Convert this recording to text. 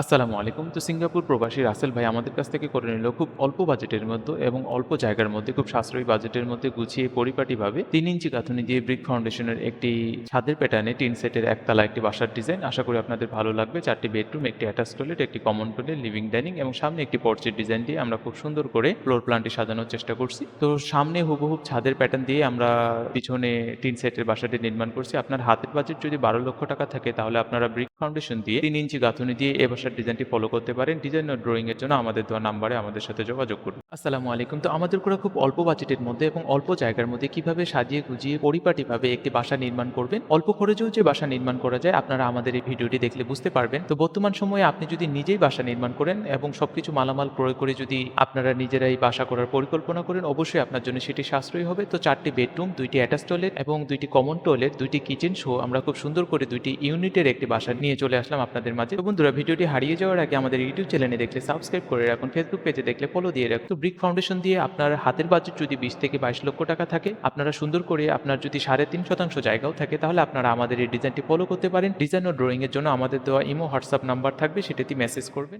আসসালামু আলাইকুম। তো সিঙ্গাপুর প্রবাসী রাসেল ভাই আমাদের কাছ থেকে করে নিল খুব অল্প বাজেটের মধ্যে এবং অল্প জায়গার মধ্যে, খুব সাশ্রয়ী বাজেটের মধ্যে গুছিয়ে পরিপাটিভাবে তিন ইঞ্চি গাঁথুনি দিয়ে ব্রিক ফাউন্ডেশনের একটি ছাদের প্যাটার্নে টিন সেটের একতলা একটি বাসার ডিজাইন। আশা করি আপনাদের ভালো লাগবে। চারটি বেডরুম, একটি অ্যাটাচ টয়লেট, একটি কমন টয়লেট, লিভিং ডাইনিং এবং সামনে একটি পর্চের ডিজাইন দিয়ে আমরা খুব সুন্দর করে ফ্লোর প্ল্যানটি সাজানোর চেষ্টা করছি। তো সামনে হুবহুব ছাদের প্যাটার্ন দিয়ে আমরা পিছনে টিন সেটের বাসাটি নির্মাণ করছি। আপনার হাতের বাজেট যদি বারো লক্ষ টাকা থাকে তাহলে আপনারা ব্রিক ফাউন্ডেশন দিয়ে তিন ইঞ্চি গাঁথুনি দিয়ে এ বাসার ডিজাইনটি ফলো করতে পারেন। ডিজাইন ও ড্রয়িং এর জন্য আমাদের দেওয়া নাম্বারে আমাদের সাথে যোগাযোগ করুন। আসসালামু আলাইকুম। তো আমাদের করা খুব অল্প বাজেটের মধ্যে এবং অল্প জায়গার মধ্যে কীভাবে সাজিয়ে গুজিয়ে পরিপাটিভাবে একটি বাসা নির্মাণ করবেন? অল্প খরচেও যে বাসা নির্মাণ করা যায়, আপনারা আমাদের এই ভিডিওটি দেখলে বুঝতে পারবেন। তো বর্তমান সময়ে আপনি যদি নিজেই বাসা নির্মাণ করেন এবং সবকিছু মালামাল প্রয়োগ করে যদি আপনারা নিজেরাই বাসা করার পরিকল্পনা করেন, অবশ্যই আপনার জন্য সেটি সাশ্রয়ী হবে। তো চারটি বেডরুম দুইটি অ্যাটাচ টয়লেট এবং দুইটি কমন টয়লেট দুইটি কিচেন সহ আমরা খুব সুন্দর করে দুইটি ইউনিটের একটি বাসা নিয়ে চলে আসলাম আপনাদের মাঝে। তো বন্ধুরা, ভিডিওটি হারিয়ে যাওয়ার আগে আমাদের ইউটিউব চ্যানেলে দেখলে সাবস্ক্রাইব করে রাখুন ফেসবুক পেজে দেখলে ফলো দিয়ে রাখুন। তো ব্রিক ফাউন্ডেশন দিয়ে আপনার হাতের বাজেট যদি বিশ থেকে বাইশ লক্ষ টাকা থাকে, আপনারা সুন্দর করে আপনার যদি সাড়ে তিন শতাংশ জায়গাও থাকে, তাহলে আপনারা আমাদের এই ডিজাইনটি ফলো করতে পারেন। ডিজাইন ও ড্রয়িংয়ের জন্য আমাদের দেওয়া ইমো হোয়াটসঅ্যাপ নাম্বার থাকবে সেটাতে মেসেজ করবেন।